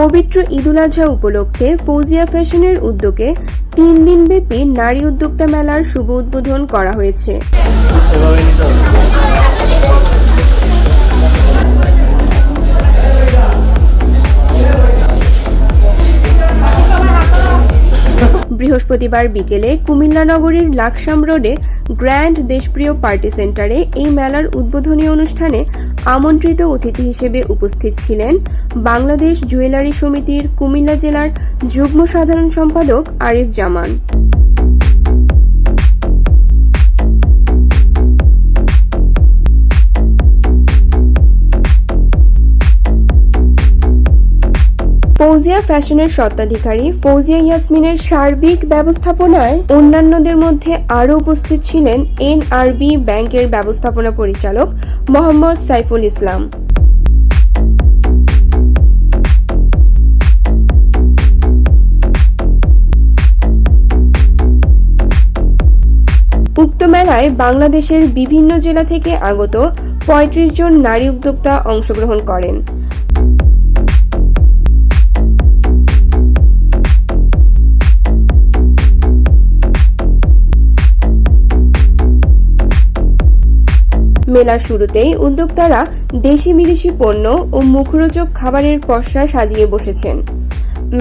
পবিত্র ঈদুল আজহা উপলক্ষে ফৌজিয়া ফ্যাশনের উদ্যোগে তিন দিনব্যাপী নারী উদ্যোক্তা মেলার শুভ উদ্বোধন করা হয়েছে। বৃহস্পতিবার বিকেলে কুমিল্লা নগরীর লাকসাম রোডে গ্র্যান্ড দেশপ্রিয় পার্টি সেন্টারে এই মেলার উদ্বোধনী অনুষ্ঠানে আমন্ত্রিত অতিথি হিসেবে উপস্থিত ছিলেন বাংলাদেশ জুয়েলারি সমিতির কুমিল্লা জেলার যুগ্ম সাধারণ সম্পাদক আরিফ জামান। ফৌজিয়া ফ্যাশনের স্বত্বাধিকারী ফৌজিয়া ইয়াসমিনের সার্বিক ব্যবস্থাপনায় অন্যান্যদের মধ্যে আরও উপস্থিত ছিলেন এনআরবি ব্যাংকের ব্যবস্থাপনা পরিচালক মোহাম্মদ সাইফুল ইসলাম। উক্ত মেলায় বাংলাদেশের বিভিন্ন জেলা থেকে আগত পঁয়ত্রিশ জন নারী উদ্যোক্তা অংশগ্রহণ করেন। মেলার শুরুতেই উদ্যোক্তারা দেশি বিদেশি পণ্য ও মুখরোচক খাবারের পসরা সাজিয়ে বসেছেন।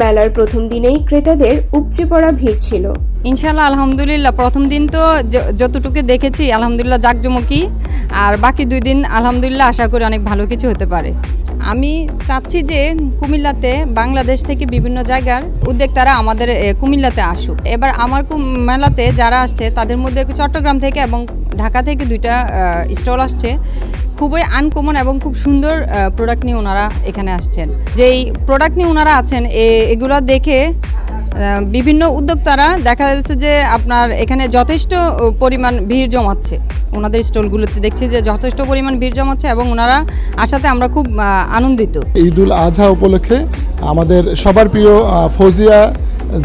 মেলার প্রথম দিনেই ক্রেতাদের উপচে পড়া ভিড় ছিল। ইনশাল্লাহ আলহামদুলিল্লাহ। প্রথম দিন তো যতটুকু দেখেছি, আলহামদুলিল্লাহ জাকজমকি আর বাকি দুই দিন, আলহামদুলিল্লাহ, আশা করি অনেক ভালো কিছু হতে পারে। আমি চাচ্ছি যে কুমিল্লাতে বাংলাদেশ থেকে বিভিন্ন জায়গার উদ্যোক্তারা আমাদের কুমিল্লাতে আসুক। এবার আমার মেলাতে যারা আসছে, তাদের মধ্যে চট্টগ্রাম থেকে এবং ঢাকা থেকে দুইটা স্টল আসছে। খুবই আনকমন এবং খুব সুন্দর প্রোডাক্ট নিয়ে ওনারা এখানে আসছেন। যেই প্রোডাক্ট নিয়ে ওনারা আছেন এগুলো দেখে বিভিন্ন উদ্যোক্তারা দেখা যাচ্ছে যে আপনার এখানে যথেষ্ট পরিমাণ ভিড় জমাচ্ছে। ওনাদের স্টলগুলোতে দেখছি যে যথেষ্ট পরিমাণ ভিড় জমাচ্ছে এবং ওনারা আসাতে আমরা খুব আনন্দিত। ঈদুল আজহা উপলক্ষে আমাদের সবার প্রিয় ফৌজিয়া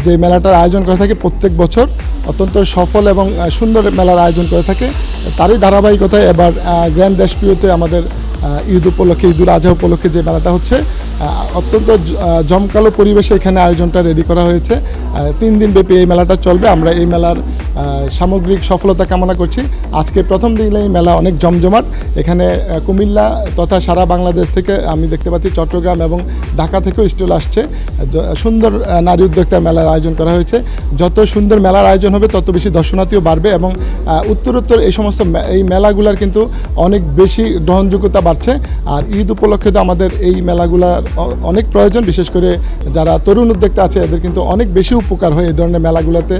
যে মেলাটার আয়োজন করে থাকে প্রত্যেক বছর, অত্যন্ত সফল এবং সুন্দর মেলার আয়োজন করে থাকে। তারই ধারাবাহিকতায় এবার গ্র্যান্ড দেশপ্রিয়তে আমাদের ঈদ উপলক্ষে ঈদুল আজহা উপলক্ষে যে মেলাটা হচ্ছে অত্যন্ত জমকালো পরিবেশে এখানে আয়োজনটা রেডি করা হয়েছে। তিন দিন ব্যাপী এই মেলাটা চলবে। আমরা এই মেলার সামগ্রিক সফলতা কামনা করছি। আজকে প্রথম দিনে এই মেলা অনেক জমজমাট। এখানে কুমিল্লা তথা সারা বাংলাদেশ থেকে আমি দেখতে পাচ্ছি চট্টগ্রাম এবং ঢাকা থেকেও স্টল আসছে। সুন্দর নারী উদ্যোক্তা মেলার আয়োজন করা হয়েছে। যত সুন্দর মেলার আয়োজন হবে, তত বেশি দর্শনার্থীও বাড়বে এবং উত্তরোত্তর এই সমস্ত এই মেলাগুলার কিন্তু অনেক বেশি গ্রহণযোগ্যতা বাড়ছে। আর ঈদ উপলক্ষে তো আমাদের এই মেলাগুলার অনেক প্রয়োজন। বিশেষ করে যারা তরুণ উদ্যোক্তা আছে, এদের কিন্তু অনেক বেশি উপকার হয় এই ধরনের মেলাগুলোতে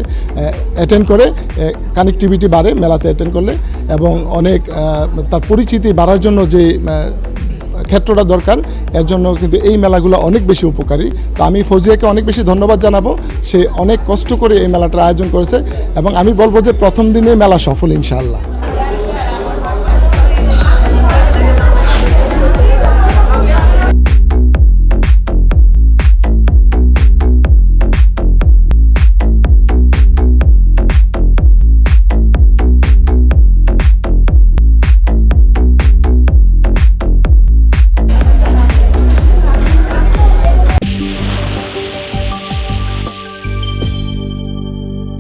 অ্যাটেন্ড করে। কানেক্টিভিটি বাড়ে মেলাতে অ্যাটেন্ড করলে এবং অনেক তার পরিচিতি বাড়ার জন্য যে ক্ষেত্রটা দরকার, এর জন্য কিন্তু এই মেলাগুলো অনেক বেশি উপকারী। তো আমি ফৌজিয়াকে অনেক বেশি ধন্যবাদ জানাব। সে অনেক কষ্ট করে এই মেলাটার আয়োজন করেছে এবং আমি বলব যে প্রথম দিনে মেলা সফল ইনশাআল্লাহ।